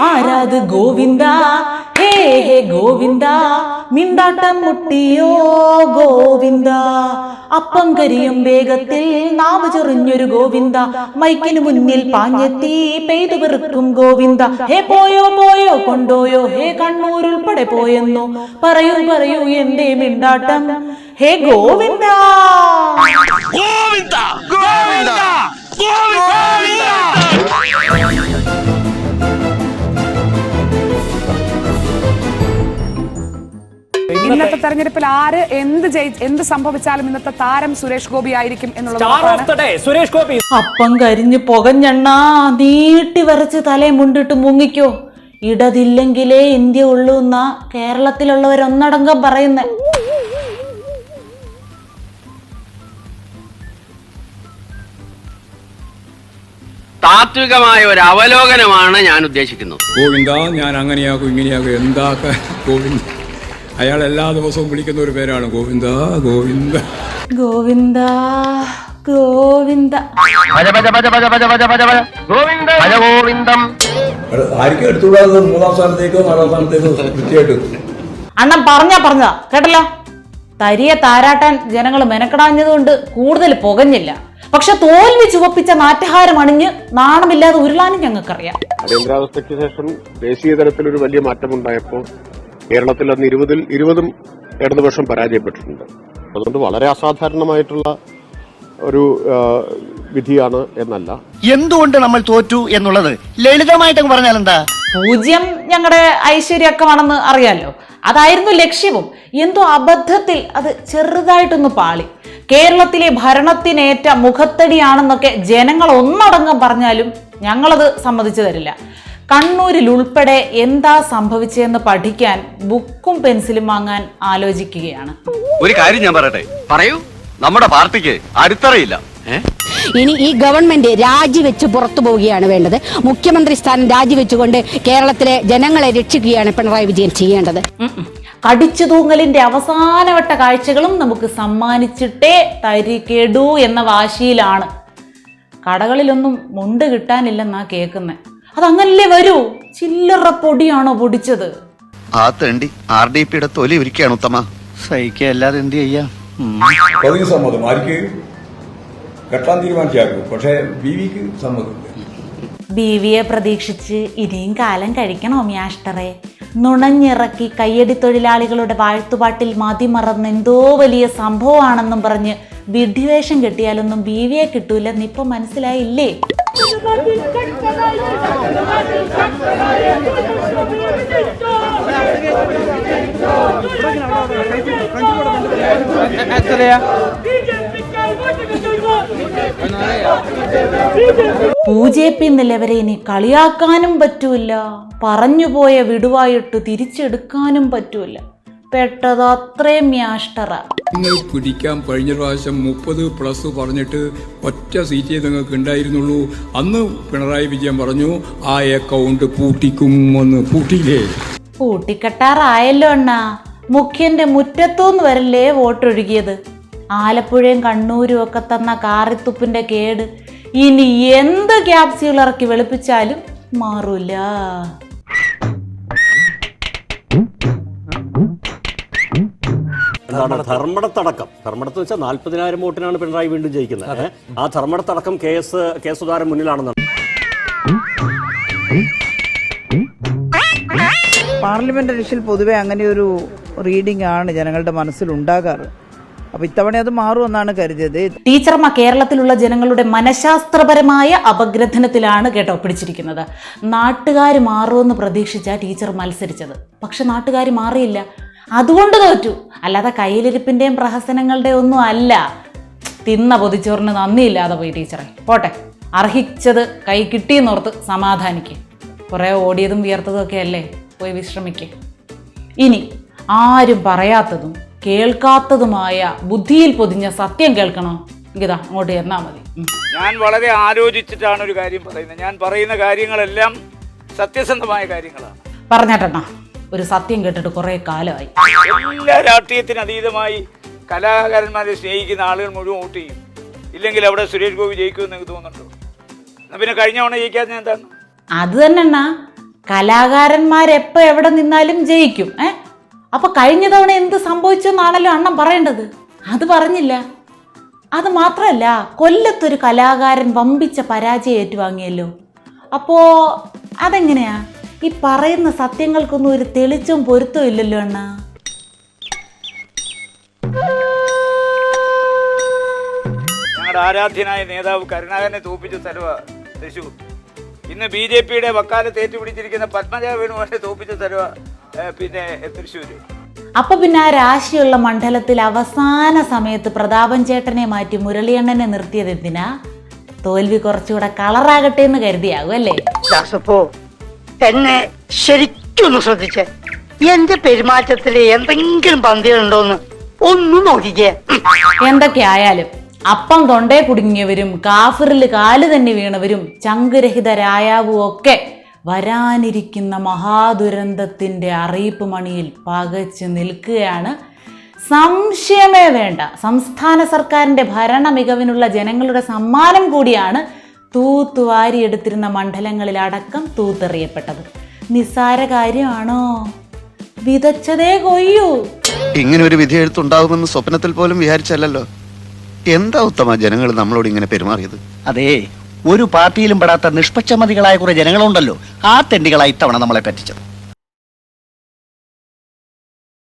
ആരാത് ഗോവിന്ദ? ഹേ ഹേ ഗോവിന്ദ. മിണ്ടാട്ടം മുട്ടിയോ ഗോവിന്ദ? അപ്പം കരിയും വേഗത്തിൽ നാവ് ചൊറിഞ്ഞൊരു ഗോവിന്ദ. മൈക്കിന് മുന്നിൽ പാഞ്ഞെത്തി പെയ്തു വെറുക്കും ഗോവിന്ദ. ഹേ പോയോ പോയോ കൊണ്ടോയോ? ഹേ കണ്ണൂർ ഉൾപ്പെടെ പോയെന്നോ? പറയൂ പറയൂ എന്റെ മിണ്ടാട്ടം? ഹേ ഗോവിന്ദ തെരഞ്ഞെടുപ്പിൽ ആര് എന്ത് എന്ത് സംഭവിച്ചാലും ഇന്നത്തെ താരം സുരേഷ് ഗോപി ആയിരിക്കും എന്നുള്ളത് star of the Suresh Gopi. അപ്പം കരിഞ്ഞ് പൊകഞ്ഞെണ്ണ നീട്ടി വരച്ച് തലയും മുണ്ടിട്ട് മുങ്ങിക്കോ. ഇടതില്ലെങ്കിലേ ഇന്ത്യ ഉള്ളൂ എന്നാ കേരളത്തിലുള്ളവരൊന്നടങ്കം പറയുന്നേ. താത്വികമായ ഒരു അവലോകനമാണ് ഞാൻ ഉദ്ദേശിക്കുന്നത്. ഗോവിന്ദ ഞാൻ അങ്ങനെയാകും ഇങ്ങനെയാകും. എന്താ ഗോവിന്ദ? അയാൾ എല്ലാ ദിവസവും വിളിക്കുന്ന ഒരു പേരാണ് ഗോവിന്ദ ഗോവിന്ദ. ഗോവിന്ദ അണ്ണം ഗോവിന്ദം. ആയിരിക്കും മൂന്നാം അണ്ണൻ പറഞ്ഞാ പറഞ്ഞതാ കേട്ടല്ലോ? തരിയെ താരാട്ടാൻ ജനങ്ങൾ മെനക്കെടാഞ്ഞതുകൊണ്ട് കൂടുതൽ പുകഞ്ഞില്ല. പക്ഷെ തോൽവി ചുവപ്പിച്ച നാറ്റഹാരം അണിഞ്ഞ് നാണമില്ലാതെ ഉരുളാനും ഞങ്ങൾക്കറിയാം. അടിയന്തരാവസ്ഥയ്ക്ക് ശേഷം ദേശീയ തലത്തിൽ ഒരു വലിയ മാറ്റമുണ്ടായപ്പോൾ കേരളത്തിൽ അന്ന് ഇരുപതിൽ ഇരുപതും ഇടതുപക്ഷം പരാജയപ്പെട്ടിട്ടുണ്ട്. അതുകൊണ്ട് വളരെ അസാധാരണമായിട്ടുള്ള ഒരു വിധിയാണ് എന്നല്ല. എന്തുകൊണ്ട് നമ്മൾ തോറ്റു എന്നുള്ളത് ലളിതമായിട്ട് പറഞ്ഞാൽ എന്താ? പൂജ്യം ഞങ്ങളുടെ ഐശ്വര്യക്കമാണെന്ന് അറിയാലോ. അതായിരുന്നു ലക്ഷ്യവും. എന്തോ അബദ്ധത്തിൽ അത് ചെറുതായിട്ടൊന്ന് പാളി. കേരളത്തിലെ ഭരണത്തിനേറ്റ മുഖത്തടിയാണെന്നൊക്കെ ജനങ്ങൾ ഒന്നടങ്കം പറഞ്ഞാലും ഞങ്ങളത് സമ്മതിച്ചു തരില്ല. കണ്ണൂരിൽ ഉൾപ്പെടെ എന്താ സംഭവിച്ചതെന്ന് പഠിക്കാൻ ബുക്കും പെൻസിലും വാങ്ങാൻ ആലോചിക്കുകയാണ്. ഒരു കാര്യം ഞാൻ പറയട്ടെ? പറയൂ. നമ്മുടെ പാർട്ടിക്ക് അടിത്തറയില്ല. ഇനി ഈ ഗവൺമെന്റ് രാജിവെച്ച് പുറത്തു പോവുകയാണ് വേണ്ടത്. മുഖ്യമന്ത്രി സ്ഥാനം രാജിവെച്ചുകൊണ്ട് കേരളത്തിലെ ജനങ്ങളെ രക്ഷിക്കുകയാണ് പിണറായി വിജയൻ ചെയ്യേണ്ടത്. കടിച്ചു തൂങ്ങലിന്റെ അവസാനവട്ട കാഴ്ചകളും നമുക്ക് സമ്മാനിച്ചിട്ടേ തരികെടൂ എന്ന വാശിയിലാണ്. കടകളിലൊന്നും മുണ്ട് കിട്ടാനില്ലെന്നാ കേൾക്കുന്നത് അതങ്ങനല്ലേ വരൂ? ചില്ലറ പൊടിയാണോ പൊടിച്ചത്? ആ തണ്ടി ആർ ഡി പിയുടെ തൊലി ഒരുക്കുകയാണ് ഉത്തമ. സഹിക്കുക അല്ലാതെ എന്ത് ചെയ്യാം? സമ്മതം. ആർക്ക്? കെട്ടാൻ തീരുമാനിച്ചാക്കും പക്ഷേ ബി വിക്ക് സമ്മതമില്ല. ബീവിയെ പ്രതീക്ഷിച്ച് ഇനിയും കാലം കഴിക്കണോ മ്യാഷ്ടറെ? നുണഞ്ഞിറക്കി കയ്യടി തൊഴിലാളികളുടെ വാഴ്ത്തുപാട്ടിൽ മതിമറന്ന് എന്തോ വലിയ സംഭവമാണെന്നും പറഞ്ഞ് വിഡ്ഢിവേഷം കിട്ടിയാലൊന്നും ബീവിയെ കിട്ടൂലെന്ന് ഇപ്പൊ മനസ്സിലായില്ലേ? ബി ജെ പി നിലവരെ ഇനി കളിയാക്കാനും പറ്റൂല പറഞ്ഞുപോയ വിടുവായിട്ട് തിരിച്ചെടുക്കാനും പറ്റൂല പെട്ടത് അത്രയും മ്യാഷ്ടറ. നിങ്ങൾ പിടിക്കാൻ കഴിഞ്ഞ പ്രാവശ്യം മുപ്പത് പ്ലസ് പറഞ്ഞിട്ട് ഒറ്റ സീറ്റേ നിങ്ങൾക്ക് ഉണ്ടായിരുന്നുള്ളൂ. അന്ന് പിണറായി വിജയൻ പറഞ്ഞു ആ അക്കൗണ്ട് പൂട്ടിക്കും എന്ന് പൂട്ടിയില്ലേ? പൂട്ടിക്കെട്ടാറായല്ലോ അണ്ണാ. മുഖ്യന്റെ മുറ്റത്തൂന്ന് വരല്ലേ വോട്ടൊഴുകിയത്? ആലപ്പുഴയും കണ്ണൂരും ഒക്കെ തന്ന കാറിത്തുപ്പിന്റെ കേട്. ഇനി എന്ത് ക്യാപ്സ്യൂൾ ഇറക്കി വെളുപ്പിച്ചാലും മാറൂല. എന്താണ് ധർമ്മടത്തടക്കം. ധർമ്മടത്ത് വെച്ചാൽ നാൽപ്പതിനായിരം വോട്ടിനാണ് പിണറായി വീണ്ടും ജയിക്കുന്നത്. ആ ധർമ്മടത്തടക്കം കെ എസ് കെ സുധാരൻ മുന്നിലാണെന്നാണ്. പാർലമെന്റ് ഇലക്ഷൻ പൊതുവെ അങ്ങനെ ഒരു റീഡിംഗ് ആണ് ജനങ്ങളുടെ മനസ്സിൽ ഉണ്ടാകാറ് അപ്പൊ ഇത്തവണ അത് മാറുമെന്നാണ് കരുതിയത്. ടീച്ചർമാർ കേരളത്തിലുള്ള ജനങ്ങളുടെ മനഃശാസ്ത്രപരമായ അപഗ്രഥനത്തിലാണ് കേട്ടോ പിടിച്ചിരിക്കുന്നത്. നാട്ടുകാർ മാറുമെന്ന് പ്രതീക്ഷിച്ച ടീച്ചർ മത്സരിച്ചത്. പക്ഷെ നാട്ടുകാർ മാറിയില്ല. അതുകൊണ്ട് തോറ്റു. അല്ലാതെ കയ്യിലിരിപ്പിന്റെയും പ്രഹസനങ്ങളുടെയും ഒന്നും അല്ല. തിന്ന പൊതിച്ചോറിന് നന്ദിയില്ലാതെ പോയി ടീച്ചറെ. പോട്ടെ. അർഹിച്ചത് കൈ കിട്ടിയെന്നോർത്ത് സമാധാനിക്കുക കുറേ ഓടിയതും വിയർത്തതും ഒക്കെ അല്ലേ? പോയി വിശ്രമിക്കേ. ഇനി ആരും പറയാത്തതും കേൾക്കാത്തതുമായ ബുദ്ധിയിൽ പൊതിഞ്ഞ സത്യം കേൾക്കണോ? ഗീത അങ്ങോട്ട് ചെന്നാ മതി. ഞാൻ വളരെ ആലോചിച്ചിട്ടാണ് ഒരു കാര്യം പറയുന്നത്. ഞാൻ പറയുന്ന കാര്യങ്ങളെല്ലാം സത്യസന്ധമായ കാര്യങ്ങളാണ്. പറഞ്ഞാട്ടെണ്ണ. ഒരു സത്യം കേട്ടിട്ട് കുറേ കാലമായി. എല്ലാ രാഷ്ട്രീയത്തിന് അതീതമായി കലാകാരന്മാരെ സ്നേഹിക്കുന്ന ആളുകൾ മുഴുവൻ വോട്ട് ചെയ്യും. ഇല്ലെങ്കിൽ അവിടെ സുരേഷ് ഗോപി ജയിക്കുമെന്ന് എനിക്ക് തോന്നുന്നുണ്ടോ? എന്നാ പിന്നെ കഴിഞ്ഞ തവണ ജയിക്കാതെ എന്താണ്? അത് തന്നെ അണ്ണാ. കലാകാരന്മാരെപ്പോൾ എവിടെ നിന്നാലും ജയിക്കും. ഏ? അപ്പൊ കഴിഞ്ഞ തവണ എന്ത് സംഭവിച്ചെന്നാണല്ലോ അണ്ണൻ പറയേണ്ടത്. അത് പറഞ്ഞില്ല. അത് മാത്രമല്ല കൊല്ലത്തൊരു കലാകാരൻ വമ്പിച്ച പരാജയം ഏറ്റുവാങ്ങിയല്ലോ. അപ്പോ അതെങ്ങനെയാ? ഈ പറയുന്ന സത്യങ്ങൾക്കൊന്നും ഒരു തെളിച്ചും പൊരുത്തവും ഇല്ലല്ലോ അണ്ണാ. ഞങ്ങളുടെ ആരാധ്യനായ നേതാവ് കരുണാകരനെ തോപ്പിച്ച തരുവ തൃശൂർ. ഇന്ന് ബി ജെ പിയുടെ വക്കാലത്ത് ഏറ്റുപിടിച്ചിരിക്കുന്ന പത്മജ വേണുവിനെ തോപ്പിച്ച സ്ഥലമാണ് പിന്നെ തൃശ്ശൂർ അപ്പൊ പിന്നെ ആ രാശിയുള്ള മണ്ഡലത്തിൽ അവസാന സമയത്ത് പ്രതാപൻ ചേട്ടനെ മാറ്റി മുരളിയണ്ണനെ നിർത്തിയത് എന്തിനാ? തോൽവി കുറച്ചുകൂടെ കളറാകട്ടെ എന്ന് കരുതിയാകും അല്ലേ? ദാസപ്പോ എന്നെ ശരിക്കൊന്ന് ശ്രദ്ധിച്ചേ. എന്റെ പെരുമാറ്റത്തിൽ എന്തെങ്കിലും പന്തികളുണ്ടോന്ന് ഒന്ന് നോക്കിക്കേ. എന്തൊക്കെയായാലും അപ്പം തൊണ്ടേ കുടുങ്ങിയവരും കാഫിറിൽ കാൽ തന്നെ വീണവരും ചങ്കുരഹിതരായാവും ഒക്കെ വരാനിരിക്കുന്ന മഹാദുരന്തത്തിന്റെ അറിയിപ്പ് മണിയിൽ പകച്ച് നിൽക്കുകയാണ്. സംശയമേ വേണ്ട. സംസ്ഥാന സർക്കാരിന്റെ ഭരണ മികവിനുള്ള ജനങ്ങളുടെ സമ്മാനം കൂടിയാണ് തൂത്തുവാരിയെടുത്തിരുന്ന മണ്ഡലങ്ങളിൽ അടക്കം തൂത്തെറിയപ്പെട്ടത്. നിസ്സാര കാര്യമാണോ? വിതച്ചതേ കൊയ്യൂ. ഇങ്ങനെ ഒരു വിധി എഴുത്തുണ്ടാകുമെന്ന് സ്വപ്നത്തിൽ പോലും വിചാരിച്ചല്ലോ എന്താ ഉത്തമ ജനങ്ങൾ നമ്മളോട് ഇങ്ങനെ പെരുമാറിയത്? അതെ ഒരു പാർട്ടിയിലും പെടാത്ത നിഷ്പക്ഷമതികളായ കുറെ ജനങ്ങളുണ്ടല്ലോ. ആ തെണ്ടികളായി ഇത്തവണ നമ്മളെ പറ്റിച്ചത്.